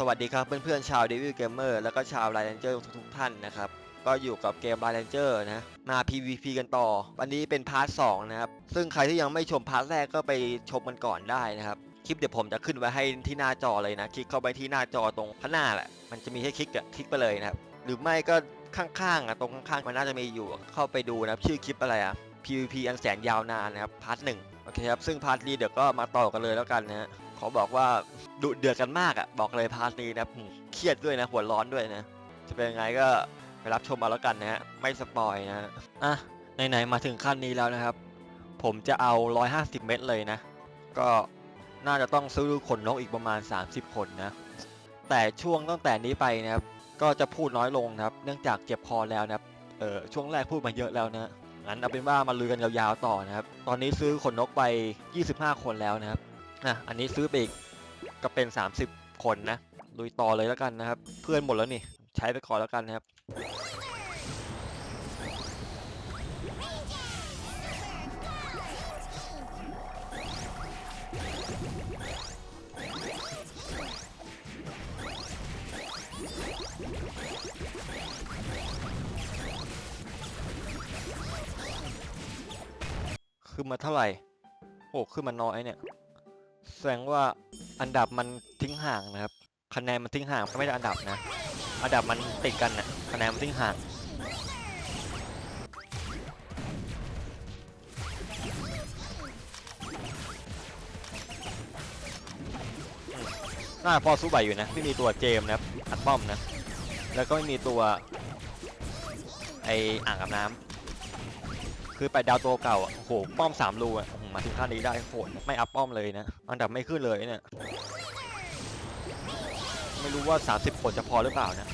สวัสดีครับเพื่อนๆชาว Devil Gamer แล้วก็ชาว r a n g e r ทุกๆท่านนะครับ ก็อยู่กับเกม r a n g e r นะ มา PVP กันต่อ วันนี้เป็นพาร์ท 2 นะครับ ซึ่งใครที่ยังไม่ชมพาร์ทแรกก็ไปชมกันก่อนได้นะครับ คลิปเดี๋ยวผมจะขึ้นไว้ให้ที่หน้าจอเลยนะ คลิกเข้าไปที่หน้าจอตรงข้างหน้าแหละ มันจะมีให้คลิกอะคลิกไปเลยนะครับ หรือไม่ก็ข้างๆอะตรงข้างๆมันน่าจะมีอยู่ เข้าไปดูนะครับชื่อคลิปอะไรอะ PVP อันแสนยาวนานนะครับพาร์ทหนึ่งโอเคครับ ซึ่งพาร์ทนี้เดี๋ยวก็มาต่อกันเลยแล้วกันนะฮะ ขอบอกว่าดุเดือดกันมากอะ่ะบอกเลยพาร์ทนี้นะเครียดด้วยนะหัวร้อนด้วยนะ จะเป็นยังไงก็ไปรับชมมาแล้วกันนะฮะไม่สปอยนะอะไหนๆมาถึงขั้นนี้แล้วนะครับ ผมจะเอา 150 เม็ดเลยนะ ก็น่าจะต้องซื้อขนนกอีกประมาณ 30 คนนะ แต่ช่วงตั้งแต่นี้ไปนะครับ ก็จะพูดน้อยลงนะครับ เนื่องจากเจ็บคอแล้วนะครับเออช่วงแรกพูดมาเยอะแล้วนะงั้นเอาเป็นว่ามาลือกันยาวๆต่อนะครับ ตอนนี้ซื้อขนนกไป 25 คนแล้วนะครับ อะอันนี้ซื้อไปอีกก็เป็น 30 คนนะลุยต่อเลยแล้วกันนะครับ เพื่อนหมดแล้วนี่ ใช้ไปก่อนแล้วกันนะครับขึ้นมาเท่าไหร่ โอ้ ขึ้นมาน้อยเนี่ย แสดงว่าอันดับมันทิ้งห่างนะครับ คะแนนมันทิ้งห่างไม่ได้อันดับนะ อันดับมันติดกันนะคะแนนมันทิ้งห่างน่าพอสู้ไหวอยู่นะ ไม่มีตัวเจมนะครับอัดป้อมนะ แล้วก็ไม่มีตัว ไออ่างอาบน้ำคือไปดาวตัวเก่าโอ้โหป้อมสามรูอะ มาถึงขั้นนี้ได้โหดไม่อัพป้อมเลยนะ อันดับไม่ขึ้นเลยเนี่ย ไม่รู้ว่า 30คนจะพอหรือเปล่านะ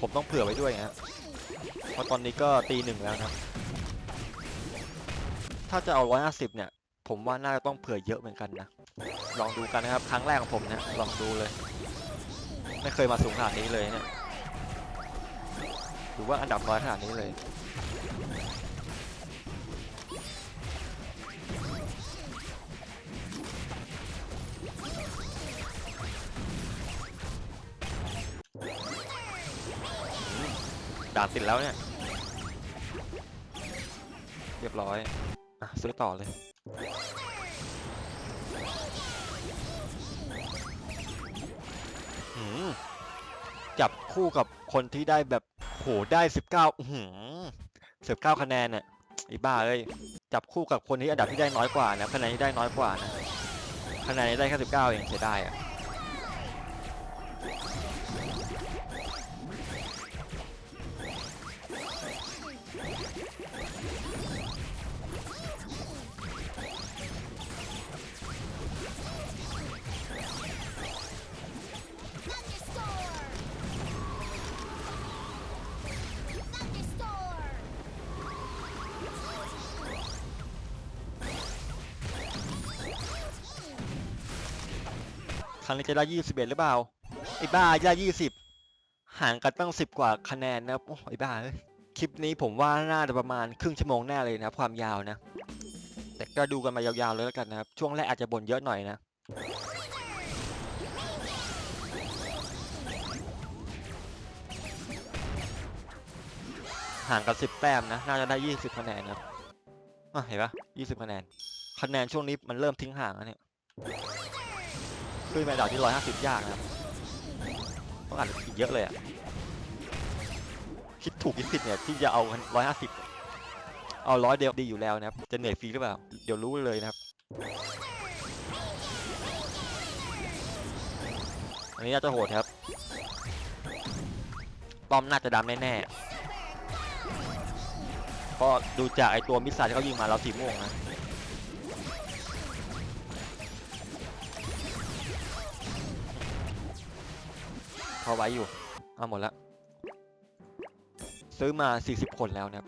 ผมต้องเผื่อไว้ด้วยนะเพราะตอนนี้ก็ตีหนึ่งแล้วนะ ถ้าจะเอา150เนี่ย ผมว่าน่าจะต้องเผื่อเยอะเหมือนกันนะ ลองดูกันนะครับ ครั้งแรกของผมนะ ลองดูเลย ไม่เคยมาสูงขนาดนี้เลยเนี่ยหรือว่าอันดับน้อยขนาดนี้เลย ด่านติดแล้วเนี่ย เรียบร้อย อะ ซื้อต่อเลยหืมจับคู่กับคนที่ได้แบบ โห ได้สิบเก้าหืมสิบเก้าคะแนนเนี่ยอ้บ้าเอ้ยจับคู่กับคนที่อันดับที่ได้น้อยกว่านะ คะแนนที่ได้น้อยกว่านะ คะแนนที่ได้แค่สิบเก้าเองเสียดายอะ รั้งนี้จะได้ยี่สิบเอ็ดหรือเปล่าไอ้บ้าได้ยี่สิบห่างกันตั้งสิบกว่าคะแนนนะโอ้ไอ้บ้าคลิปนี้ผมว่าน่าจะประมาณครึ่งชั่วโมงแน่เลยนะความยาวนะ แต่ก็ดูกันมายาวๆเลยแล้วกันนะครับ ช่วงแรกอาจจะบ่นเยอะหน่อยนะห่างกันสิบแต้มนะ น่าจะได้ยี่สิบคะแนนนะครับอะเห็นปะยี่สิบคะแนน คะแนนช่วงนี้มันเริ่มทิ้งห่างแล้วเนี่ย ขึ้นไปดาวที่ร้อยากนะครับต้องอ่านอีกเยอะเลยอะคิดถูกคิดผิดเนี่ยที่จะเอาร้อยห้าสิบเอาร้อยเดียวดีอยู่แล้วนะครับ จะเหนื่อยฟรีหรือเปล่า เดี๋ยวรู้เลยนะครับ อันนี้น่าจะโหดครับ ป้อมน่าจะดำแน่ๆเพราะดูจากไอตัวมิสซล์ที่เขายิงมาเราสีม่วงนะ พอไว้อยู่ เอาหมดแล้วซื้อมา 40 คนแล้วนะครับ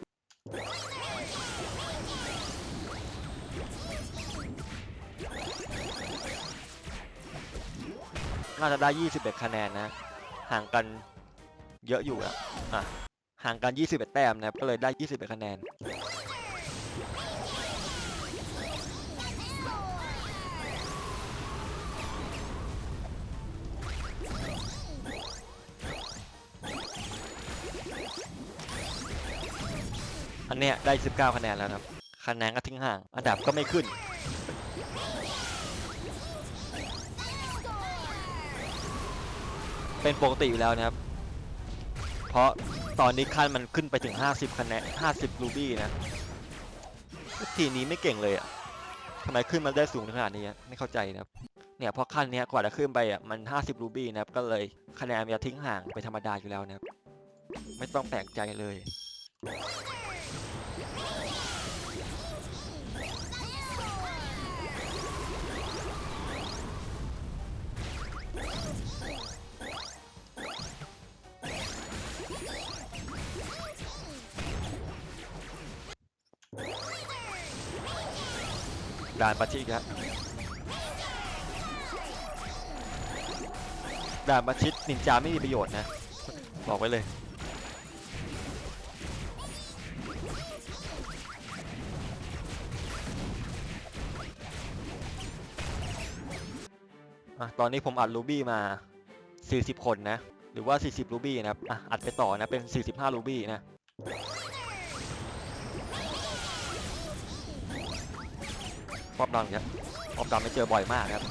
น่าจะได้ 21 คะแนนนะ ห่างกันเยอะอยู่อะอะ ห่างกัน 21 แต้มนะครับ ก็เลยได้ 21 คะแนน เนี่ยได้ 19 คะแนนแล้วครับคะแนนก็ทิ้งห่าง อันดับก็ไม่ขึ้น เป็นปกติอยู่แล้วนะครับ เพราะตอนนี้ขั้นมันขึ้นไปถึง 50 คะแนน 50 รูบี้นะ ทีนี้ไม่เก่งเลยอะทำไมขึ้นมาได้สูงขนาดนี้ไม่เข้าใจนะครับ เนี่ยเพราะขั้นเนี้ยกว่าจะขึ้นไปอะมัน 50 รูบี้นะครับ ก็เลยคะแนนมันจะทิ้งห่างไปธรรมดาอยู่แล้วนะครับ ไม่ต้องแปลกใจเลย ด่านประชิดครับด่านประชิดนินจาไม่มีประโยชน์นะ บอกไว้เลยอะตอนนี้ผมอัดรูบี้มา 40 คนนะ หรือว่า 40รูบี้นะครับอะอัดไปต่อนะ เป็น 45รูบี้นะ ป๊อปดำครับป๊อปดำไม่เจอบ่อยมากครับ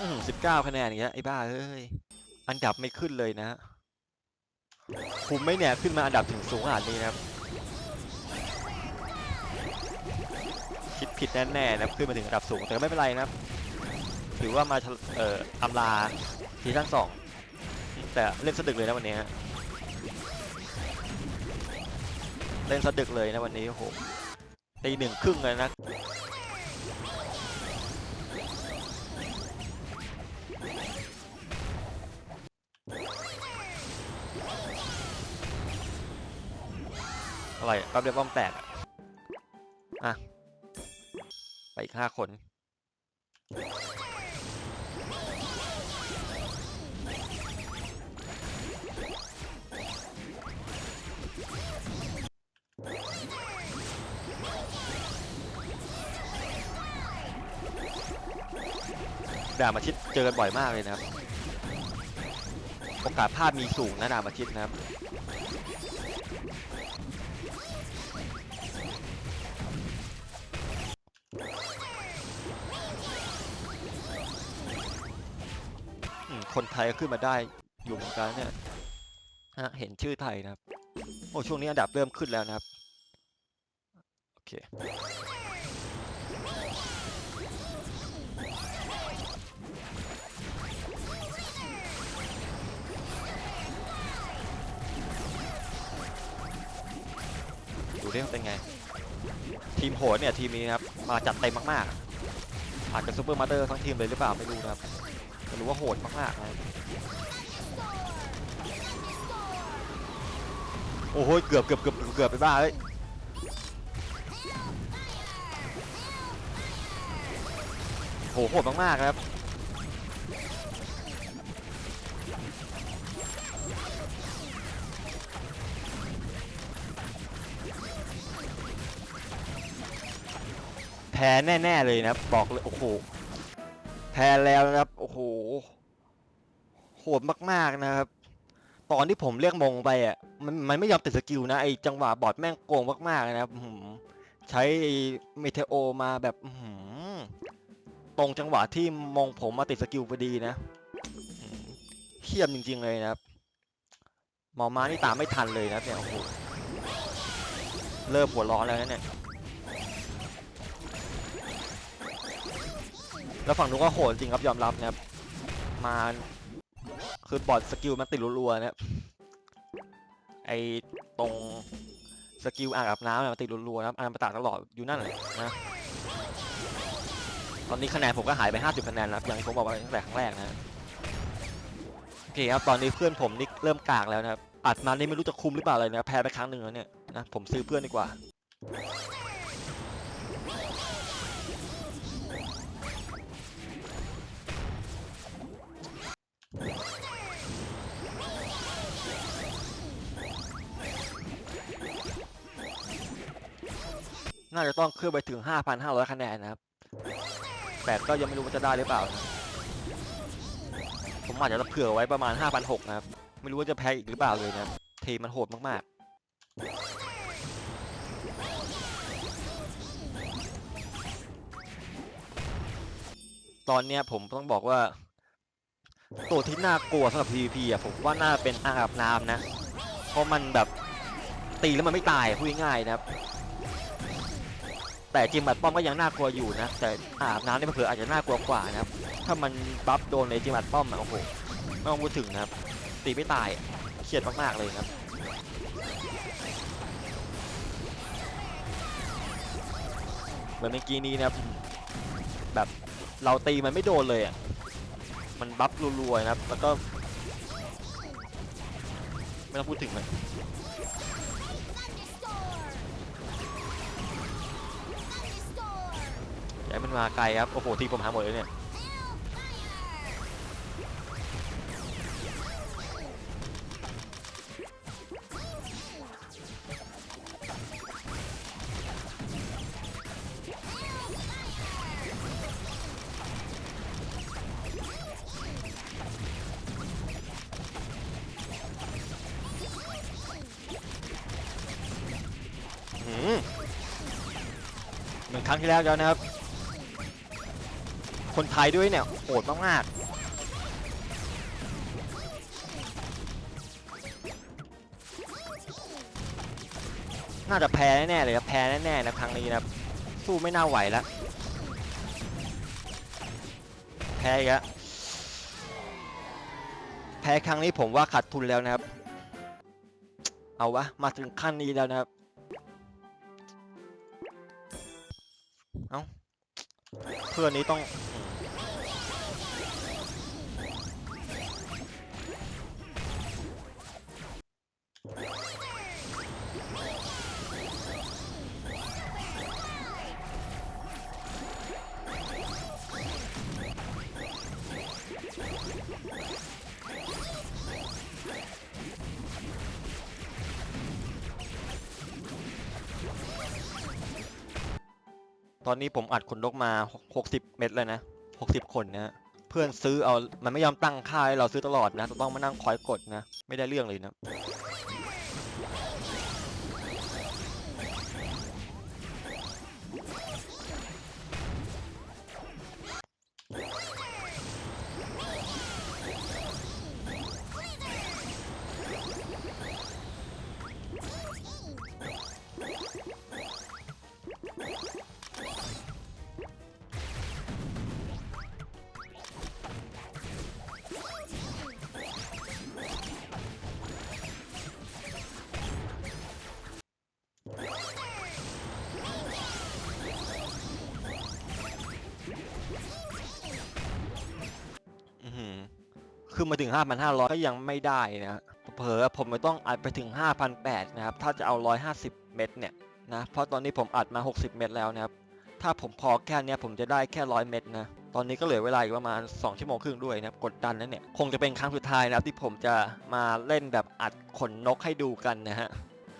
อืมสิบเก้าคะแนนอย่างเงี้ยไอ้บ้าเอ้ยอันดับไม่ขึ้นเลยนะคุมไม่เนี่ยขึ้นมาอันดับถึงสูงขนาดนี้นะครับ คิดผิดแน่ๆนะขึ้นมาถึงอันดับสูงแต่ก็ไม่เป็นไรนะครับ ถือว่ามาเอ่ออำลาซีซั่นสองแต่เล่นสะดึกเลยนะวันนี้ฮะเล่นสะดึกเลยนะวันนี้โหตีหนึ่งครึ่งเลยนะอะไรแป๊บเดียวป้อมแตกอะอะ ไปอีกห้าคน ด่ามาชิดเจอกันบ่อยมากเลยนะครับ โอกาสพลาดมีสูงนะด่ามาชิดนะครับคนไทยก็ขึ้นมาได้อยู่เหมือนกันเนี่ยฮะเห็นชื่อไทยนะครับ โอ้ช่วงนี้อันดับเริ่มขึ้นแล้วนะครับ โอเค ดูดิว่าเป็นไง ทีมโหดเนี่ยทีมนี้นะครับมาจัดเต็มมากๆอาจจะซูเปอร์มาเตอร์ทั้งทีมเลยหรือเปล่าไม่รู้นะครับแต่รู้ว่าโหดมากๆนะโอ้โหเกือบเกือบเกือบเกือบไปบ้าเอ้ยโหโหดมากๆครับ แพ้แน่ ๆ เลยนะครับ บอกเลย โอ้โห แพ้แล้วนะครับ โอ้โห โหดมากๆนะครับ ตอนที่ผมเรียกมงไปอะ มันมันไม่ยอมติดสกิลนะ ไอจังหวะบอดแม่งโกงมากๆนะครับใช้เมเทโอมาแบบหือตรงจังหวะที่มงผมมาติดสกิลพอดีนะเขี้ยมจริง ๆ เลยนะครับ หมอมานี่ตามไม่ทันเลยนะเนี่ยโอ้โหเริ่มหัวร้อนแล้วนะเนี่ย แล้วฝั่งนู้นก็โหดจริงครับยอมรับนะครับมาคือบอดสกิลมันติดรัวๆนะครับไอตรงสกิลอ่างอาบน้ำเนี่ยมันติดรัวๆนะครับอ่านประตาตลอดอยู่นั่นแหละนะตอนนี้คะแนนผมก็หายไป 50คะแนนแล้วอย่างที่ผมบอกไปตั้งแต่ครั้งแรกนะโอเคครับตอนนี้เพื่อนผมนี่เริ่มกากแล้วนะครับอัดมานี่ไม่รู้จะคุมหรือเปล่าเลยนะแพ้ไปครั้งหนึ่งแล้วเนี่ยนะผมซื้อเพื่อนดีกว่า น่าจะต้องขึ้นไปถึง 5,500 คะแนนนะครับ แต่ก็ยังไม่รู้ว่าจะได้หรือเปล่า ผมอาจจะเผื่อไว้ประมาณ 5,600 นะครับ ไม่รู้ว่าจะแพ้อีกหรือเปล่าเลยนะทีมมันโหดมากๆ ตอนเนี้ยผมต้องบอกว่า ตัวที่น่ากลัวสำหรับ PVP อะผมว่าน่าเป็นอ่างอาบน้ำนะ เพราะมันแบบตีแล้วมันไม่ตายพูดง่ายๆนะครับ แต่จิมบัดป้อมก็ยังน่ากลัวอยู่นะแต่อาบน้ำนี่เผื่ออาจจะน่ากลัวกว่านะครับถ้ามันบัฟโดนในจิมบัดป้อมอะโอ้โหไม่ต้องพูดถึงนะครับตีไม่ตายเครียดมากๆเลยครับเหมือนเมื่อกี้นี้นะครับแบบเราตีมันไม่โดนเลยอะมันบัฟรัวๆนะครับแล้วก็ไม่ต้องพูดถึงเลย อ้มันมาไกลครับ โอ้โหทีผมหาหมดเลยเนี่ย เหมือนครั้งที่แล้วแล้วนะครับ คนไทยด้วยเนี่ยโหดมากๆน่าจะแพ้แน่ๆเลยครับแพ้แน่ๆนะครั้งนี้นะสู้ไม่น่าไหวแล้วแพ้อีกแล้วแพ้ครั้งนี้ผมว่าขาดทุนแล้วนะครับ เอาวะ มาถึงขั้นนี้แล้วนะครับ เอ้าเพื่อนนี้ต้อง ตอนนี้ผมอัดคนนกมา 60 เม็ดเลยนะ 60 คนนะฮะเพื่อนซื้อเอา มันไม่ยอมตั้งค่าให้เราซื้อตลอดนะต้องมานั่งคอยกดนะ ไม่ได้เรื่องเลยนะ ขึ้นมาถึง 5,500 ก็ยังไม่ได้นะเผลอผมไม่ต้องอัดไปถึง 5,800 นะครับ ถ้าจะเอา 150 เม็ดเนี่ยนะ เพราะตอนนี้ผมอัดมา 60 เม็ดแล้วนะครับ ถ้าผมพอแค่เนี้ยผมจะได้แค่ 100 เม็ดนะ ตอนนี้ก็เหลือเวลาอีกประมาณ 2 ชั่วโมงครึ่งด้วยนะกดดันนะเนี่ย คงจะเป็นครั้งสุดท้ายนะครับที่ผมจะมาเล่นแบบอัดขนนกให้ดูกันนะฮะ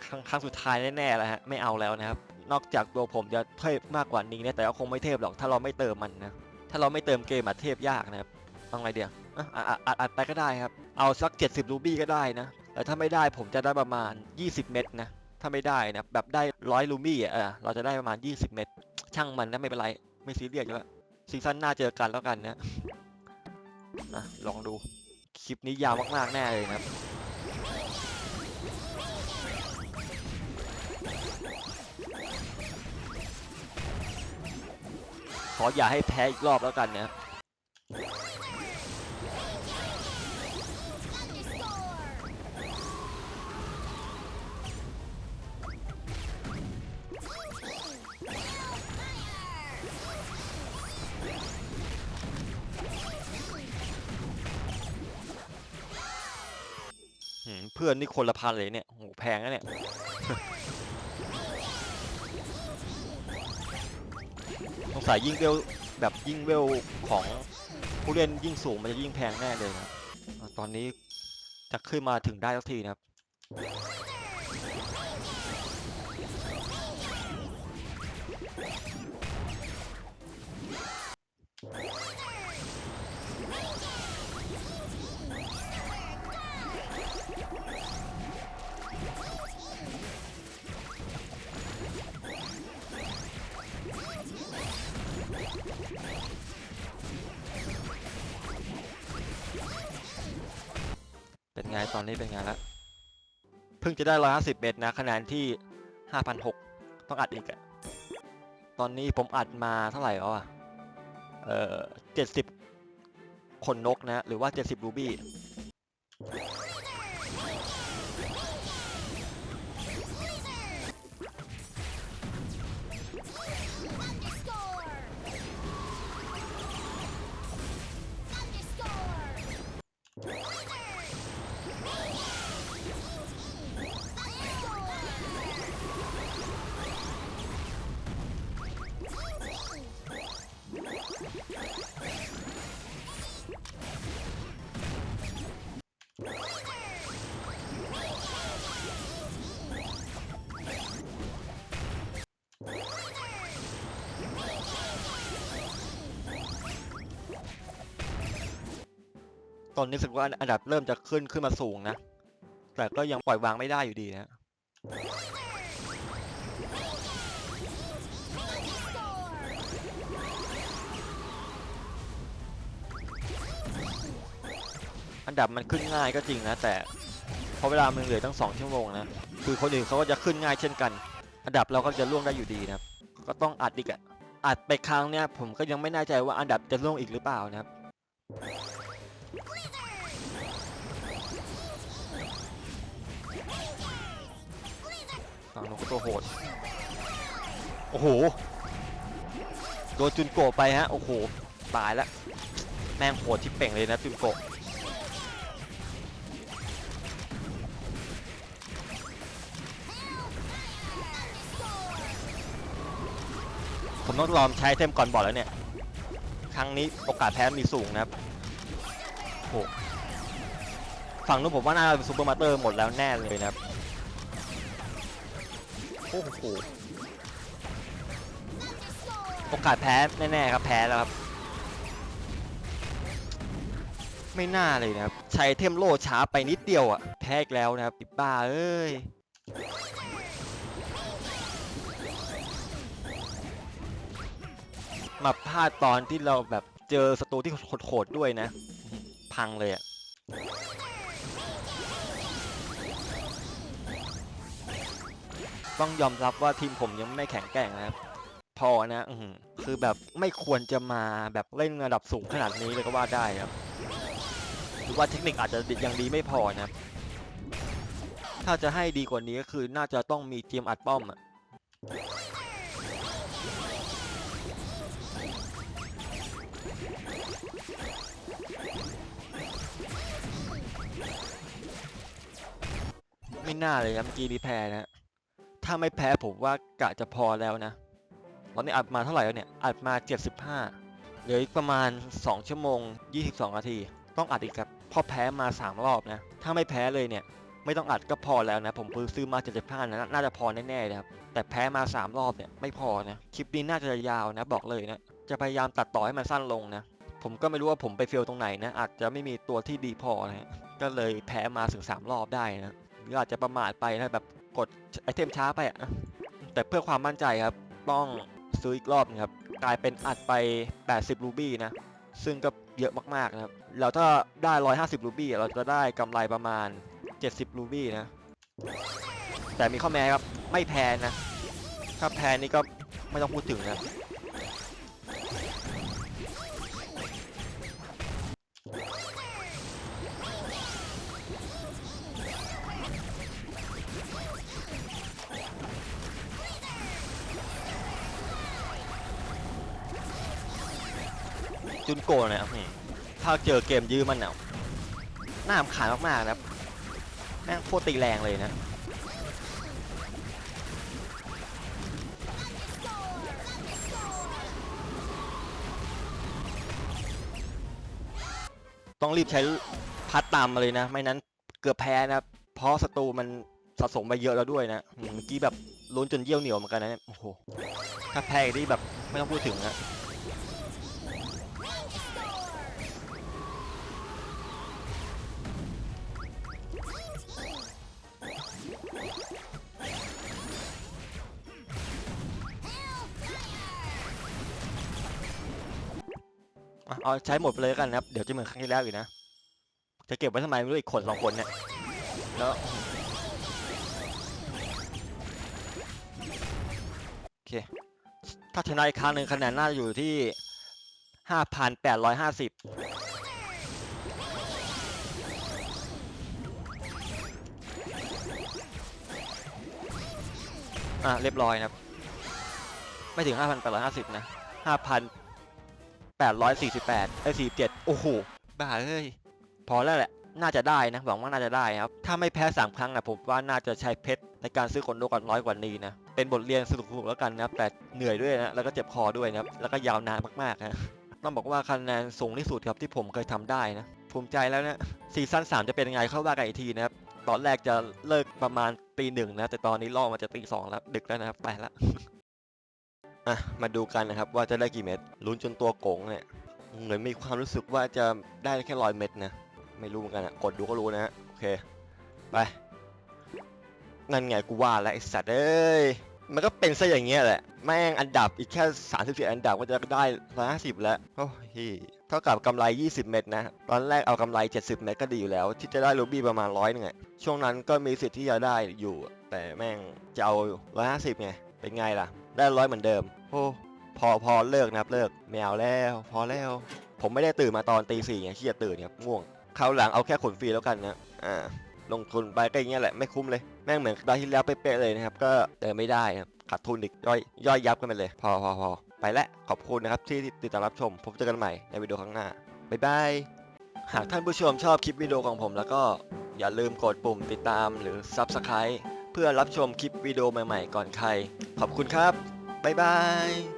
ครั้งครั้งสุดท้ายแน่ๆแล้วฮะ ไม่เอาแล้วนะครับ นอกจากตัวผมจะเทพมากกว่านี้นะแต่ก็คงไม่เทพหรอก ถ้าเราไม่เติมมันนะ ถ้าเราไม่เติมเกมอะเทพยากนะครับเอาไงเดียว อัดอัดไปก็ได้ครับ เอาสัก 70 รูบี้ก็ได้นะแต่ถ้าไม่ได้ผมจะได้ประมาณ 20 เม็ดนะ ถ้าไม่ได้นะ แบบได้100รูบี้อะเราจะได้ประมาณ 20 เม็ดช่างมันนะไม่เป็นไรไม่ซีเรียสแล้วซีซั่นหน้าเจอกันแล้วกันนะนะลองดูคลิปนี้ยาวมากๆแน่เลยครับขออย่าให้แพ้อีกรอบแล้วกันนะครับ เพื่อนนี่คนละพันเลยเนี่ยโหแพงนะเนี่ยสงสัยยิ่งเวลแบบยิ่งเวลของผู้เล่นยิ่งสูงมันจะยิ่งแพงแน่เลยนะอะตอนนี้จะขึ้นมาถึงได้สักทีนะครับ ไงตอนนี้เป็นไงแล้วเพิ่งจะได้ 150 เมตรนะ คะแนนที่ 5,006 ต้องอัดอีกอะตอนนี้ผมอัดมาเท่าไหร่แล้วอะเออเจ็ดสิบขนนกนะ หรือว่า 70 รูบี้ ตอนนี้รู้สึกว่าอันดับเริ่มจะขึ้นขึ้นมาสูงนะ แต่ก็ยังปล่อยวางไม่ได้อยู่ดีนะอันดับมันขึ้นง่ายก็จริงนะ แต่เพราะเวลามันเหลือตั้งสองชั่วโมงนะคือคนอื่นเขาก็จะขึ้นง่ายเช่นกัน อันดับเราก็จะล่วงได้อยู่ดีนะครับ ก็ต้องอัดอีกอะอัดไปครั้งเนี้ยผมก็ยังไม่แน่ใจว่าอันดับจะล่วงอีกหรือเปล่านะครับ ฝั่งนกตัวโหด โอ้โห โดนจุนโกะไปฮะ โอ้โห ตายแล้ว แม่งโหดที่เป่งเลยนะจุนโกะผมต้องลองใช้เทมก่อนบอดแล้วเนี่ย ครั้งนี้โอกาสแพ้มีสูงนะครับโอ้โหฝั่งนู้นผมว่าน่าจะเป็นซูเปอร์มาสเตอร์หมดแล้วแน่เลยนะครับ อ้โหโอกาสแพ้แน่ๆครับแพ้แล้วครับ ไม่น่าเลยนะครับ ใช้เทมโลช้าไปนิดเดียวอะแพ้อีกแล้วนะครับอิบ้าเอ้ยมาพลาดตอนที่เราแบบเจอศัตรูที่โหดๆด้วยนะ พังเลยอะ ต้องยอมรับว่าทีมผมยังไม่แข็งแกร่งนะครับพอนะอคือแบบไม่ควรจะมาแบบเล่นระดับสูงขนาดนี้เลยก็ว่าได้ครับหรือว่าเทคนิคอาจจะยังดีไม่พอนะถ้าจะให้ดีกว่านี้ก็คือน่าจะต้องมีเจียมอัดป้อมอะไม่น่าเลยครับเมื่อกี้รีแพ้นะ ถ้าไม่แพ้ผมว่ากะจะพอแล้วนะ ตอนนี้อัดมาเท่าไหร่แล้วเนี่ย อัดมา 75 เหลืออีกประมาณ 2 ชั่วโมง 22 นาที ต้องอัดอีกครับพราะแพ้มา 3 รอบนะ ถ้าไม่แพ้เลยเนี่ย ไม่ต้องอัดก็พอแล้วนะ ผมซื้อมา 75นะน่าจะพอแน่ๆนะครับ แต่แพ้มา 3 รอบเนี่ยไม่พอนะ คลิปนี้น่าจะยาวนะบอกเลยนะ จะพยายามตัดต่อให้มันสั้นลงนะ ผมก็ไม่รู้ว่าผมไปเฟลตรงไหนนะ อาจจะไม่มีตัวที่ดีพอนะฮะก็เลยแพ้มาถึง 3 รอบได้นะหรืออาจจะประมาทไปนะแบบ กดไอเทมช้าไปอะแต่เพื่อความมั่นใจครับ ต้องซื้ออีกรอบนะครับ กลายเป็นอัดไป 80 รูบี้นะ ซึ่งก็เยอะมากๆนะครับแล้วถ้าได้ 150 รูบี้เราจะได้กำไรประมาณ 70 รูบี้นะ แต่มีข้อแม้ครับ ไม่แพ้นะ ถ้าแพ้นี่ก็ไม่ต้องพูดถึงนะ จุนโกะเนี่ยถ้าเจอเกมยื้อมันเนี่ยน่ารำคาญมากๆนะครับแม่งโคตรตีแรงเลยนะต้องรีบใช้พัดตามมาเลยนะ ไม่นั้นเกือบแพ้นะเพราะศัตรูมันสะสมไปเยอะแล้วด้วยนะเมื่อกี้แบบลุ้นจนเยี่ยวเหนียวเหมือนกันนะโอ้โหถ้าแพ้อีกนี่แบบไม่ต้องพูดถึงนะ เอาใช้หมดไปเลยกันนะครับ เดี๋ยวจะเหมือนครั้งที่แล้วอีกนะ จะเก็บไว้ทำไมไม่รู้อีกคนสองคนเนี่ย แล้วโอเค ถ้าชนะอีกครั้งหนึ่งคะแนนน่าจะอยู่ที่ห้าพันแปดร้อยห้าสิบอะเรียบร้อยนะครับ ไม่ถึงห้าพันแปดร้อยห้าสิบนะห้าพันแปดร้อยสี่สิบแปดไอ้สี่เจ็ดโอ้โห บ้าเอ้ย พอแล้วแหละ น่าจะได้นะ หวังว่าน่าจะได้ครับ ถ้าไม่แพ้สามครั้งนะผมว่าน่าจะใช้เพชรในการซื้อคนโดก่อนน้อยกว่านี้นะ เป็นบทเรียนสนุกๆแล้วกันนะครับ แต่เหนื่อยด้วยนะ แล้วก็เจ็บคอด้วยนะครับ แล้วก็ยาวนานมากๆนะต้องบอกว่าคะแนนสูงที่สุดครับที่ผมเคยทำได้นะ ภูมิใจแล้วนะ ซีซั่น3จะเป็นยังไงเข้าว่ากันอีกทีนะครับ ตอนแรกจะเลิกประมาณตีหนึ่งนะ แต่ตอนนี้ล่อมาจะตีสองแล้ว ดึกแล้วนะครับ ไปละ อะมาดูกันนะครับว่าจะได้กี่เม็ดลุ้นจนตัวโกงเนี่ยเหมือนมีความรู้สึกว่าจะได้แค่ร้อยเม็ดนะไม่รู้เหมือนกันอะกดดูก็รู้นะฮะโอเคไปนั่นไงกูว่าแล้วไอสัตว์เอ้ยมันก็เป็นซะอย่างเงี้ยแหละแม่งอันดับอีกแค่34อันดับก็จะได้150แล้วโอ้ยเท่ากับกำไร 20 เม็ดนะ ตอนแรกเอากำไร 70 เม็ดก็ดีอยู่แล้ว ที่จะได้รูบี้ประมาณร้อยนึงอะช่วงนั้นก็มีสิทธิ์ที่จะได้อยู่ แต่แม่งจะเอา150ไงเป็นไงล่ะ ได้ร้อยเหมือนเดิม โอ้พอพอเลิกนะครับเลิกไม่เอาแล้ว พอแล้ว ผมไม่ได้ตื่นมาตอนตีสี่ไงขี้จะตื่นครับง่วงคราวหลังเอาแค่ขนฟรีแล้วกันนะอ่าลงทุนไปก็อย่างเงี้ยแหละไม่คุ้มเลยแม่งเหมือนตอนที่แล้วเป๊ะๆเลยนะครับ ก็เดินไม่ได้ครับขาดทุนอีกย่อยย่อยยับกันไปเลย พอพอพอไปแล้วขอบคุณนะครับที่ติดตามรับชม พบเจอกันใหม่ในวิดีโอข้างหน้าบ๊ายบายหากท่านผู้ชมชอบคลิปวิดีโอของผมแล้วก็อย่าลืมกดปุ่มติดตามหรือ Subscribe เพื่อรับชมคลิปวิดีโอใหม่ๆ ก่อนใคร ขอบคุณครับ บ๊ายบาย